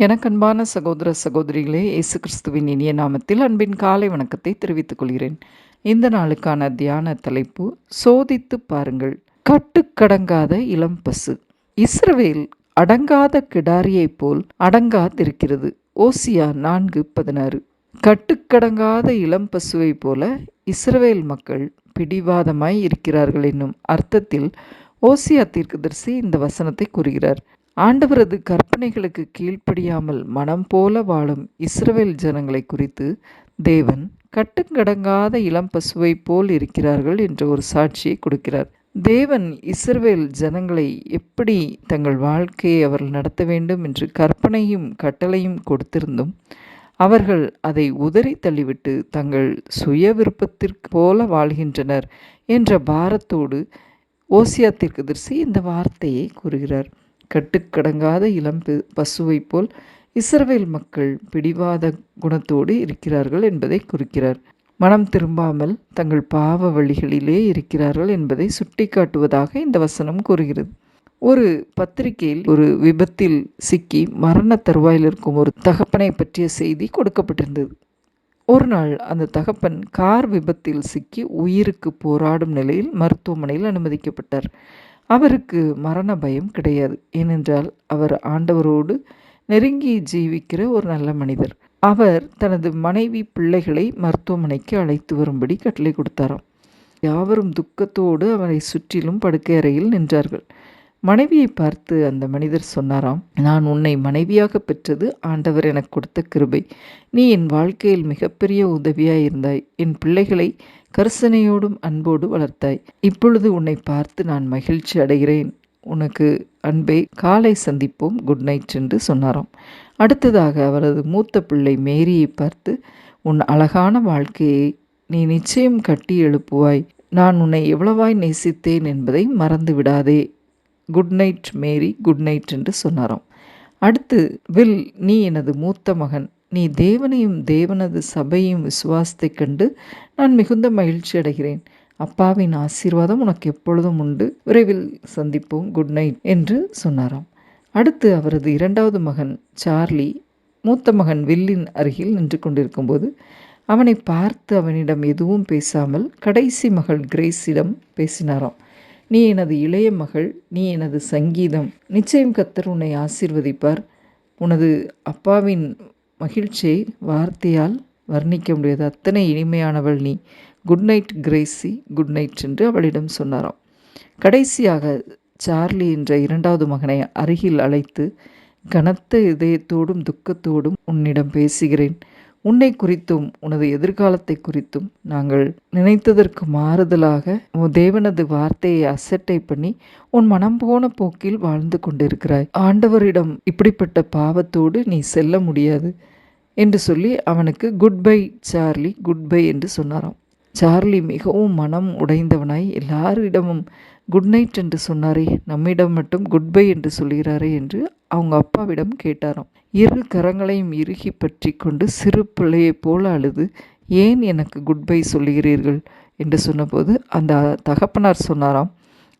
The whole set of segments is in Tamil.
எனக்கு அன்பான சகோதர சகோதரிகளே இயேசு கிறிஸ்துவின் இனிய நாமத்தில் அன்பின் காலை வணக்கத்தை தெரிவித்துக் கொள்கிறேன். இந்த நாளுக்கான தியான தலைப்பு சோதித்து பாருங்கள். கட்டுக்கடங்காத இளம் பசு. இஸ்ரவேல் அடங்காத கிடாரியைப் போல் அடங்காதிருக்கிறது. ஓசியா நான்கு பதினாறு. கட்டுக்கடங்காத இளம் பசுவைப் போல இஸ்ரவேல் மக்கள் பிடிவாதமாய் இருக்கிறார்கள் என்னும் அர்த்தத்தில் ஓசியா தீர்க்கதரிசி இந்த வசனத்தை கூறுகிறார். ஆண்டவரது கற்பனைகளுக்கு கீழ்ப்படியாமல் மனம் போல வாழும் இஸ்ரவேல் ஜனங்களை குறித்து தேவன் கட்டுங்கடங்காத இளம் பசுவை போல் இருக்கிறார்கள் என்ற ஒரு சாட்சியை கொடுக்கிறார். தேவன் இஸ்ரவேல் ஜனங்களை எப்படி தங்கள் வாழ்க்கையை அவர்கள் நடத்த வேண்டும் என்று கற்பனையும் கட்டளையும் கொடுத்திருந்தும் அவர்கள் அதை உதறி தள்ளிவிட்டு தங்கள் சுய விருப்பத்திற்கு போல வாழ்கின்றனர் என்ற பாரத்தோடு ஓசியா தீர்க்கதரிசி இந்த வார்த்தையை கூறுகிறார். கட்டுக்கடங்காத இளம் பசுவை போல் இஸ்ரவேல் மக்கள் பிடிவாத குணத்தோடு இருக்கிறார்கள் என்பதை குறிக்கிறார். மனம் திரும்பாமல் தங்கள் பாவ வழிகளிலே இருக்கிறார்கள் என்பதை சுட்டிக்காட்டுவதாக இந்த வசனம் கூறுகிறது. ஒரு பத்திரிகையில் ஒரு விபத்தில் சிக்கி மரண தருவாயில் இருக்கும் ஒரு தகப்பனை பற்றிய செய்தி கொடுக்கப்பட்டிருந்தது. ஒரு நாள் அந்த தகப்பன் கார் விபத்தில் சிக்கி உயிருக்கு போராடும் நிலையில் மருத்துவமனையில் அனுமதிக்கப்பட்டார். அவருக்கு மரண பயம் கிடையாது. ஏனென்றால் அவர் ஆண்டவரோடு நெருங்கி ஜீவிக்கிற ஒரு நல்ல மனிதர். அவர் தனது மனைவி பிள்ளைகளை மருத்துவமனைக்கு அழைத்து வரும்படி கட்டளை கொடுத்தாராம். யாவரும் துக்கத்தோடு அவரை சுற்றிலும் படுக்கை அறையில் நின்றார்கள். மனைவியை பார்த்து அந்த மனிதர் சொன்னாராம் நான் உன்னை மனைவியாக பெற்றது ஆண்டவர் எனக்கு கொடுத்த கிருபை. நீ என் வாழ்க்கையில் மிகப்பெரிய உதவியாய் இருந்தாய் என் பிள்ளைகளை கரிசனையோடும் அன்போடு வளர்த்தாய். இப்பொழுது உன்னை பார்த்து நான் மகிழ்ச்சி அடைகிறேன். உனக்கு அன்பை காலை சந்திப்போம். குட் நைட் என்று சொன்னாராம். அடுத்ததாக அவரது மூத்த பிள்ளை மேரியை பார்த்து உன் அழகான வாழ்க்கையை நீ நிச்சயம் கட்டி எழுப்புவாய். நான் உன்னை எவ்வளவாய் நேசித்தேன் என்பதை மறந்து விடாதே. Good night Mary good night என்று சொன்னாராம். அடுத்து வில் நீ எனது மூத்த மகன். நீ தேவனையும் தேவனது சபையும் விசுவாசத்தை கண்டு நான் மிகுந்த மகிழ்ச்சி அடைகிறேன். அப்பாவின் ஆசீர்வாதம் உனக்கு எப்பொழுதும் உண்டு. விரைவில் சந்திப்போம். குட் நைட் என்று சொன்னாராம். அடுத்து அவரது இரண்டாவது மகன் சார்லி மூத்த மகன் வில்லின் அருகில் நின்று கொண்டிருக்கும்போது அவனை பார்த்து அவனிடம் எதுவும் பேசாமல் கடைசி மகள் கிரேஸிடம் பேசினாராம். நீ எனது இளைய மகள் நீ எனது சங்கீதம் நிச்சயம் கத்தர் உன்னை ஆசீர்வதிப்பார். உனது அப்பாவின் மகிழ்ச்சியை வார்த்தையால் வர்ணிக்க முடியாது. அத்தனை இனிமையானவள் நீ. Good night Gracie good night என்று அவளிடம் சொன்னாராம். கடைசியாக சார்லி என்ற இரண்டாவது மகனை அருகில் அழைத்து கனத்த இதயத்தோடும் துக்கத்தோடும் உன்னிடம் பேசுகிறேன். உன்னை குறித்தும் உனது எதிர்காலத்தை குறித்தும் நாங்கள் நினைத்ததற்கு மாறுதலாக தேவனது வார்த்தையை அசட்டை பண்ணி உன் மனம் போன போக்கில் வாழ்ந்து கொண்டிருக்கிறாய். ஆண்டவரிடம் இப்படிப்பட்ட பாவத்தோடு நீ செல்ல முடியாது என்று சொல்லி அவனுக்கு good bye Charlie good bye என்று சொன்னாராம். சார்லி மிகவும் மனம் உடைந்தவனாய் எல்லாரிடமும் குட் நைட் என்று சொன்னாரே நம்மிடம் மட்டும் குட் பை என்று சொல்கிறாரே என்று அவங்க அப்பாவிடம் கேட்டாராம். இரு கரங்களையும் இறுகி பற்றி கொண்டு சிறு பிள்ளையைப் போல அழுது ஏன் எனக்கு குட் பை சொல்லுகிறீர்கள்? என்று சொன்னபோது அந்த தகப்பனார் சொன்னாராம்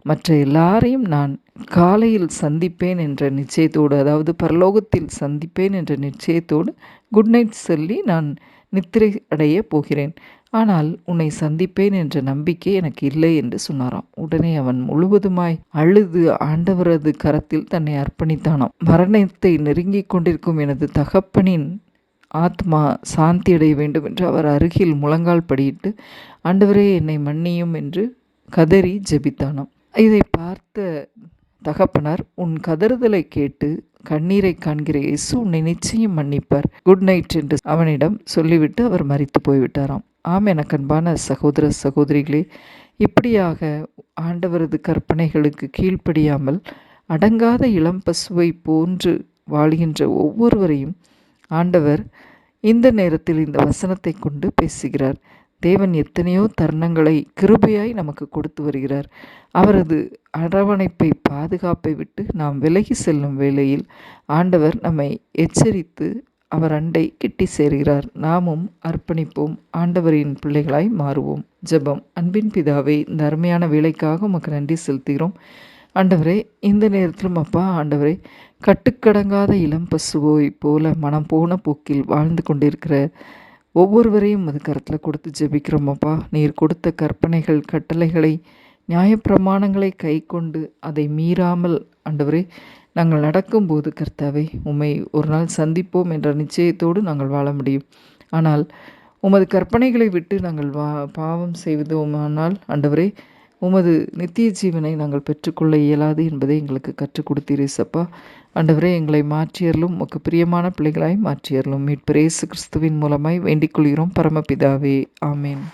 மற்ற எல்லாரையும் நான் காலையில் சந்திப்பேன் என்ற நிச்சயத்தோடு அதாவது பரலோகத்தில் சந்திப்பேன் என்ற நிச்சயத்தோடு குட் நைட் சொல்லி நான் நித்திரை அடைய போகிறேன். ஆனால் உன்னை சந்திப்பேன் என்ற நம்பிக்கை எனக்கு இல்லை என்று சொன்னாராம். உடனே அவன் முழுவதுமாய் அழுது ஆண்டவரது கரத்தில் தன்னை அர்ப்பணித்தானாம். மரணத்தை நெருங்கிக் கொண்டிருக்கும் எனது தகப்பனின் ஆத்மா சாந்தி அடைய வேண்டும் என்று அவர் அருகில் முழங்கால் படியிட்டு ஆண்டவரே என்னை மன்னியும் என்று கதறி ஜெபித்தானாம். இதை பார்த்த தகப்பனார் உன் கதறுதலை கேட்டு கண்ணீரை காண்கிற இயேசு உன்னை நிச்சயம் மன்னிப்பார். குட் நைட் என்று அவனிடம் சொல்லிவிட்டு அவர் மறித்து போய்விட்டாராம். ஆம் எனக்கு அன்பான சகோதர சகோதரிகளே இப்படியாக ஆண்டவரது கற்பனைகளுக்கு கீழ்ப்படியாமல் அடங்காத இளம் பசுவை போன்று வாழ்கின்ற ஒவ்வொருவரையும் ஆண்டவர் இந்த நேரத்தில் இந்த வசனத்தை கொண்டு பேசுகிறார். தேவன் எத்தனையோ தருணங்களை கிருபையாய் நமக்கு கொடுத்து வருகிறார். அவரது அரவணைப்பை பாதுகாப்பை விட்டு நாம் விலகி செல்லும் வேளையில் ஆண்டவர் நம்மை எச்சரித்து அவர் அண்டை கிட்டி சேர்கிறார். நாமும் அர்ப்பணிப்போம். ஆண்டவரின் பிள்ளைகளாய் மாறுவோம். ஜெபம். அன்பின் பிதாவை இந்த அருமையான வேலைக்காக உமக்கு நன்றி செலுத்துகிறோம். ஆண்டவரே இந்த நேரத்திலும் அப்பா ஆண்டவரே கட்டுக்கடங்காத இளம் பசுவோய் போல மனம் போன போக்கில் வாழ்ந்து கொண்டிருக்கிற ஒவ்வொருவரையும் அது கருத்தில் கொடுத்து ஜெபிக்கிறோமப்பா நீர் கொடுத்த கற்பனைகள் கட்டளைகளை நியாயப்பிரமாணங்களை கை கொண்டு அதை மீறாமல் ஆண்டவரே நாங்கள் நடக்கும்போது கர்த்தாவே உம்மை ஒரு நாள் சந்திப்போம் என்ற நிச்சயத்தோடு நாங்கள் வாழ முடியும். ஆனால் உமது கற்பனைகளை விட்டு நாங்கள் வா பாவம் செய்வதோமானால் ஆண்டவரே உமது நித்திய ஜீவனை நாங்கள் பெற்றுக்கொள்ள இயலாது என்பதை எங்களுக்கு கற்றுக் கொடுத்தீரேசப்பா ஆண்டவரே எங்களை மாற்றியறலும் உமக்கு பிரியமான பிள்ளைகளாய் மாற்றியறலும் மீட்பரேசு கிறிஸ்துவின் மூலமாய் வேண்டிக் கொள்கிறோம். பரமபிதாவே ஆமேன்.